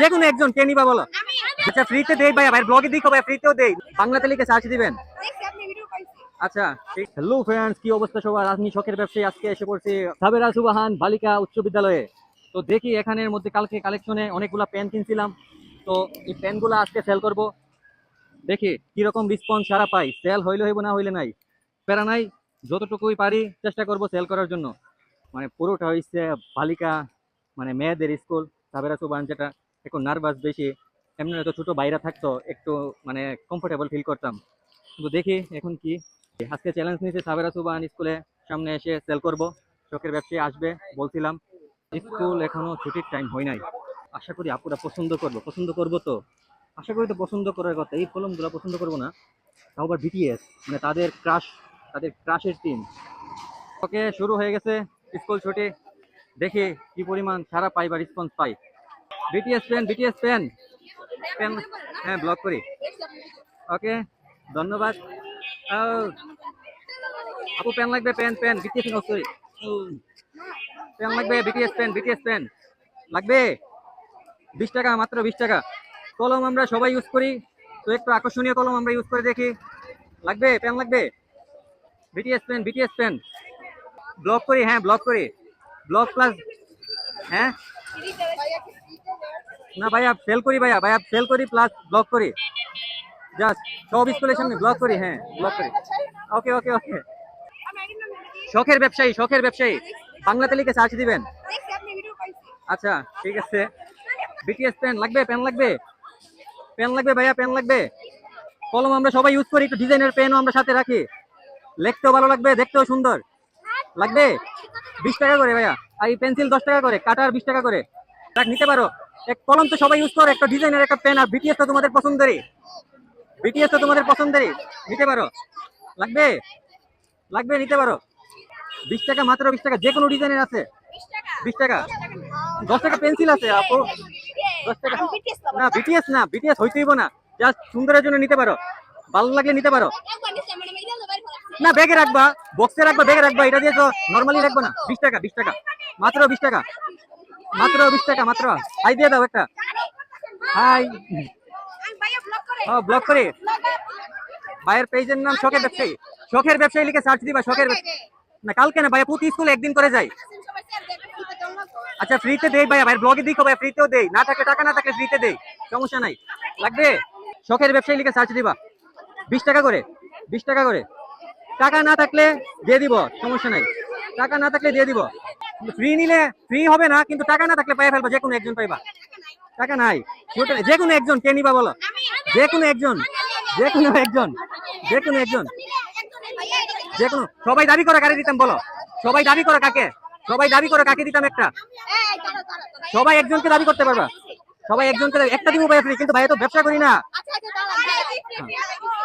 যে কোনো একজন কে নিবা বলো? আচ্ছা ফ্রিতে দেই ভাই ভাই ব্লগে দেখো ভাই ফ্রিতেও দেই। বাংলাতে লিখে সার্চ দিবেন। আচ্ছা হ্যালো ফ্রেন্ডস কি অবস্থা সবার? আমি শখের ব্যবসায়ী আজকে এসে পড়ছি সাবেরা সুবাহান বালিকা উচ্চ বিদ্যালয়ে। তো দেখি এখানের মধ্যে কালকে কালেকশনে অনেকগুলা পেন কিনছিলাম। তো এই পেনগুলো আজকে সেল করব। দেখি কীরকম রেসপন্স সারা পাই। সেল হইলে হইব না হইলে নাই। প্যারা নাই যতটুকুই পারি চেষ্টা করব সেল করার জন্য। মানে পুরোটা হচ্ছে বালিকা মানে মেয়েদের স্কুল সাবেরা সুবাহান যেটা। একটু নার্ভাস বেশি। এমনি হয়তো ছোট বাইরা থাকতো, একটু মানে কমফোর্টেবল ফিল করতাম। কিন্তু দেখি এখন কি। আজকে চ্যালেঞ্জ নিয়েছে সাবেরা সুবান স্কুলে। সামনে এসে সেল করব। চোখের ব্যবসায়ী আসবে, বলছিলাম। স্কুল এখনও ছুটির টাইম হয় নাই। আশা করি আপুরা পছন্দ করব। পছন্দ করব তো। আশা করি তো পছন্দ করার কথা। এই কলমগুলো পছন্দ করব না। তাও আবার বিটিএস মানে তাদের ক্রাশ তাদের ক্রাশের টিম ওকে, শুরু হয়ে গেছে। স্কুল ছুটি। দেখি কি পরিমাণ সারা পাই বা রেসপন্স পাই। BTS pen BTS pen pen হ্যাঁ ব্লক করি। ওকে ধন্যবাদ। আপু পেন লাগবে pen pen BTS pen sorry pen লাগবে বিটিএস পেন বিটিএস পেন লাগবে? বিশ টাকা, মাত্র বিশ টাকা। কলম আমরা সবাই ইউজ করি। তো একটু আকর্ষণীয় কলম আমরা ইউজ করে দেখি। লাগবে? পেন লাগবে? BTS pen BTS pen block করি হ্যাঁ ব্লক করি। ব্লক প্লাস হ্যাঁ? না ভাইয়া সেল করি ভাইয়া ভাইয়া সেল করি প্লাস ব্লক করি। জাস্ট সব স্কুলের সামনে ব্লক করি হ্যাঁ ব্লক করি। ওকে ওকে ওকে শখের ব্যবসায়ী শখের ব্যবসায়ী। বাংলাতে লিখে সার্চ দিবেন। আচ্ছা ঠিক আছে। বিটিএস পেন লাগবে পেন লাগবে। পেন লাগবে ভাইয়া পেন লাগবে। কলম আমরা সবাই ইউজ করি, একটু ডিজাইনের পেনও আমরা সাথে রাখি। লিখতেও ভালো লাগবে, দেখতেও সুন্দর। লাগবে? বিশ টাকা করে ভাইয়া। আর এই পেন্সিল দশ টাকা করে কাটার বিশ টাকা করে। দেখ নিতে পারো। এক কলম তো সবাই ইউজ করো, একটা ডিজাইনের একটা পেন আর বিটিএস তো তোমাদের পছন্দেরই। বিটিএস তো তোমাদের পছন্দেরই, নিতে পারো। লাগবে? লাগবে, নিতে পারো। বিশ টাকা, মাত্র বিশ টাকা যে কোনো ডিজাইনের আছে। বিশ টাকা। দশ টাকা পেন্সিল আছে, আপু। দশ টাকা। না বিটিএস না বিটিএস হইতেইব না। জাস্ট সুন্দরের জন্য নিতে পারো। ভালো লাগলে নিতে পারো। না ব্যাগে রাখবা। বক্সে রাখবা ব্যাগে রাখবা। এটা দিয়ে তো নর্মালি রাখব না। বিশ টাকা বিশ টাকা। মাত্র বিশ টাকা। মাত্র বিশ টাকা, মাত্র। হাই, দিয়ে দাও একটা। হাই। ও ব্লক করে। ভাইয়ের পেজের নাম শখের ব্যবসায়ী। শখের ব্যবসায়ী লিখে সার্চ দিবা, শখের না, কালকে না, ভাইয়া প্রতি স্কুল একদিন করে যাই আচ্ছা ফ্রিতে দেই ভাইয়া। ভাইয়ের ব্লগে দেখো ভাইয়া ফ্রিতেও দেই। না থাকলে টাকা না থাকে ফ্রিতে দেই। সমস্যা নাই। লাগবে? শখের ব্যবসায়ী লিখে সার্চ দিবা। বিশ টাকা করে। বিশ টাকা করে। টাকা না থাকলে দিয়ে দিব, সমস্যা নাই। টাকা না থাকলে দিয়ে দিব। ফ্রি নিলে ফ্রি হবে না, কিন্তু টাকা না থাকলে পাই ফেলবা যে কোনো একজন পাইবা। টাকা নাই যে কোনো একজন, কে নিবা বলো? যে কোনো একজন যে কোনো একজন যে কোনো একজন। যে কোনো সবাই দাবি করে কাকে দিতাম বলো। সবাই দাবি করে কাকে? সবাই দাবি করে কাকে দিতাম একটা? সবাই একজনকে দাবি করতে পারবা। সবাই একজনকে একটা দিব ভাই ফ্রি কিন্তু ভাই তো ব্যবসা করি না। আচ্ছা আচ্ছা